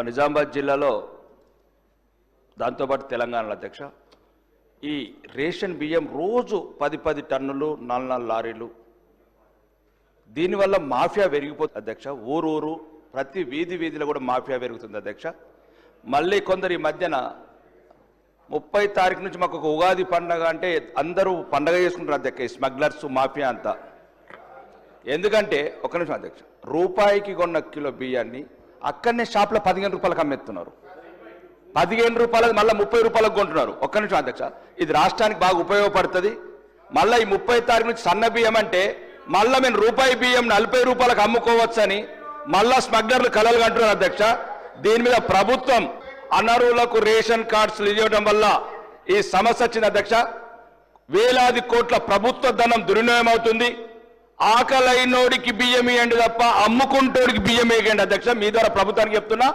మా నిజామాబాద్ జిల్లాలో దాంతోపాటు తెలంగాణలో అధ్యక్ష ఈ రేషన్ బియ్యం రోజు పది పది టన్నులు నాలుగు నాలుగు లారీలు. దీనివల్ల మాఫియా పెరిగిపోతుంది అధ్యక్ష. ఊరు ఊరు ప్రతి వీధి వీధిలో కూడా మాఫియా పెరుగుతుంది అధ్యక్ష. మళ్ళీ కొందరు ఈ మధ్యన ముప్పై తారీఖు నుంచి మాకు ఒక ఉగాది పండగ అంటే అందరూ పండగ చేసుకుంటారు అధ్యక్ష ఈ స్మగ్లర్స్ మాఫియా అంతా. ఎందుకంటే ఒక నిమిషం అధ్యక్ష రూపాయికి కొన్న కిలో బియ్యాన్ని అక్కడనే షాప్లో పదిహేను రూపాయలకు అమ్మేస్తున్నారు. పదిహేను రూపాయలు మళ్ళీ ముప్పై రూపాయలకు కొంటున్నారు. ఒక్క నిమిషం అధ్యక్ష ఇది రాష్ట్రానికి బాగా ఉపయోగపడుతుంది. మళ్ళీ ఈ ముప్పై తారీఖు నుంచి సన్న బియ్యం అంటే మళ్ళీ మేము రూపాయి బియ్యం నలభై రూపాయలకు అమ్ముకోవచ్చని మళ్ళా స్మగ్లర్లు కలలు కంటున్నారు అధ్యక్ష. దీని మీద ప్రభుత్వం అనర్హులకు రేషన్ కార్డ్స్ ఇవ్వడం వల్ల ఈ సమస్య వచ్చింది అధ్యక్ష. వేలాది కోట్ల ప్రభుత్వ ధనం దుర్వినియోగం అవుతుంది ఆకలైనోడికి బియ్యం ఇవ్వండి తప్ప అమ్ముకుంటోడికి బియ్యం వేయండి అధ్యక్ష మీ ద్వారా ప్రభుత్వానికి చెప్తున్నా